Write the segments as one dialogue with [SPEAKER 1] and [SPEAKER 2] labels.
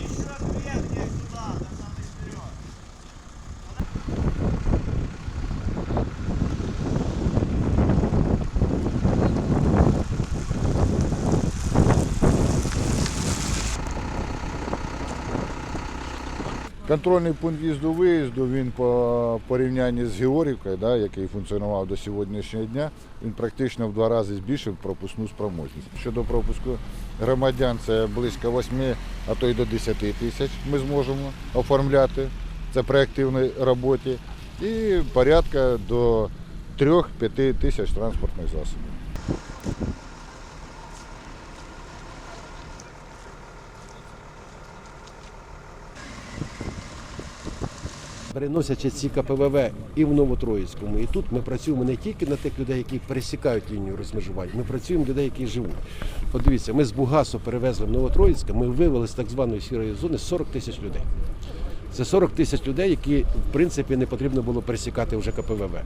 [SPEAKER 1] Еще ответ есть сюда. Контрольний пункт в'їзду-виїзду, він по порівнянні з Георгівкою, да, який функціонував до сьогоднішнього дня, він практично в два рази збільшив пропускну спроможність. Щодо пропуску громадян, це близько 8, а то й до 10 тисяч ми зможемо оформляти. Це при активній роботі. І порядка до 3-5 тисяч транспортних засобів.
[SPEAKER 2] Переносячи ці КПВВ і в Новотроїцькому, і тут ми працюємо не тільки на тих людей, які пересікають лінію розмежування, ми працюємо людей, які живуть. Подивіться, ми з Бугасу перевезли в Новотроїцьке, ми вивели з так званої сірої зони 40 тисяч людей. Це 40 тисяч людей, які в принципі не потрібно було пересікати вже КПВВ.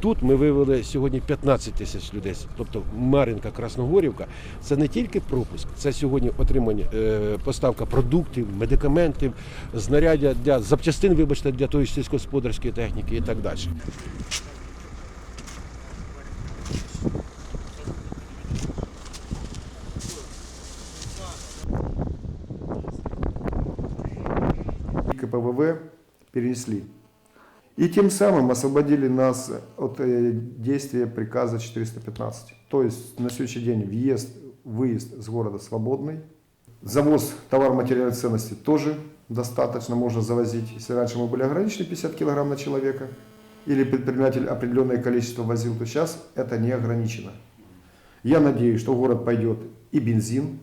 [SPEAKER 2] Тут ми вивели сьогодні 15 тисяч людей, тобто Маринка, Красногорівка. Це не тільки пропуск, це сьогодні отримання е, поставка продуктів, медикаментів, знаряддя для запчастин, вибачте, для тої сільськогосподарської техніки і так далі.
[SPEAKER 3] КПВВ перенесли. И тем самым освободили нас от э, действия приказа 415. То есть на сегодняшний день въезд, выезд с города свободный. Завоз товар-материальной ценности тоже достаточно, можно завозить. Если раньше мы были ограничены 50 килограмм на человека, или предприниматель определенное количество возил, то сейчас это не ограничено. Я надеюсь, что в город пойдет и бензин,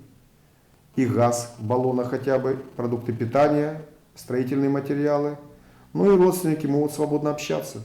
[SPEAKER 3] и газ в баллонах хотя бы, продукты питания, строительные материалы. Ну и родственники могут свободно общаться.